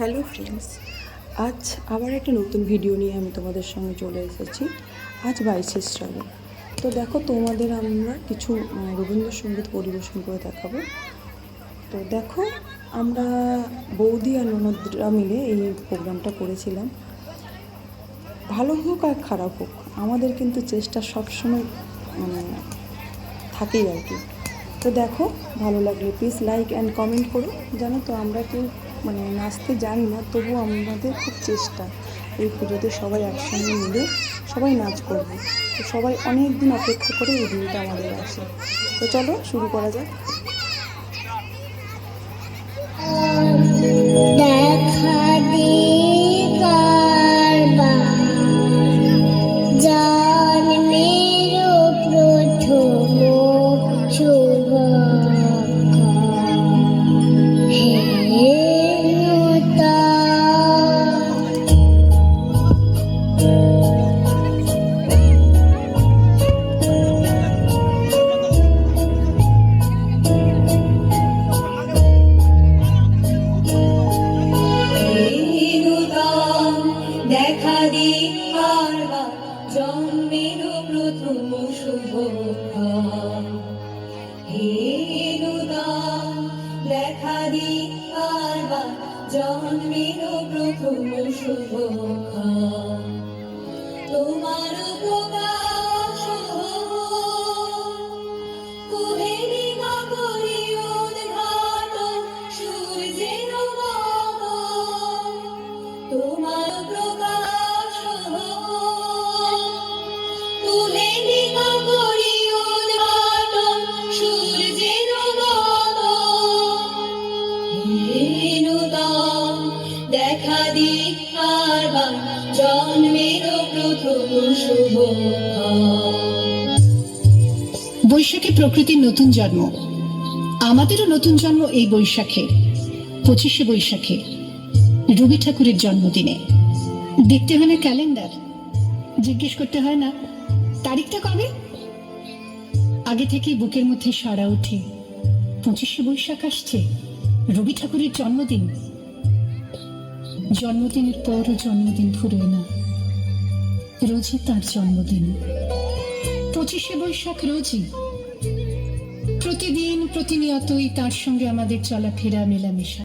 Hello friends আজ আবার একটা নতুন ভিডিও নিয়ে আমি তোমাদের সঙ্গে চলে এসেছি। আজ বাইশে শ্রাবণ তো দেখো, তোমাদের আমরা কিছু রবীন্দ্রসঙ্গীত পরিবেশন করে দেখাবো। তো দেখো, আমরা বৌদি আর ননদরা মিলে এই প্রোগ্রামটা করেছিলাম। ভালো হোক আর খারাপ হোক, আমাদের কিন্তু চেষ্টা সবসময় মানে থাকেই আর কি। তো দেখো, ভালো লাগলে প্লিজ লাইক অ্যান্ড কমেন্ট করো। জানো তো, আমরা কেউ মানে নাচতে জানি না তবু আমাদের খুব চেষ্টা এই পুজোতে সবাই একসঙ্গে মিলে সবাই নাচ করবে। তো সবাই অনেক দিন অপেক্ষা করে এই দিনটা আমাদের আসে। তো চলো শুরু করা যাক। প্রথম শুভক্ষণ হে নূতন দেখা দি আরবার জন্মের প্রথম শুভক্ষণ তোমার প্রকাশ বৈশাখে প্রকৃতির নতুন জন্ম। আমাদেরও নতুন জন্ম এই বৈশাখে, পঁচিশে বৈশাখে, রবি ঠাকুরের জন্মদিনে। দেখতে হয় না ক্যালেন্ডার? জিজ্ঞেস করতে হয় না, তারিখটা কবে? আগে থেকে বুকের মধ্যে সারা ওঠে। পঁচিশে বৈশাখ আসছে, রবি ঠাকুরের জন্মদিন। জন্মদিনের পরও জন্মদিন ফুরোয় না। রোজই তার জন্মদিন। পঁচিশে বৈশাখ রোজই। প্রতিদিন, প্রতিনিয়তই তার সঙ্গে আমাদের চলাফেরা মেলামেশা।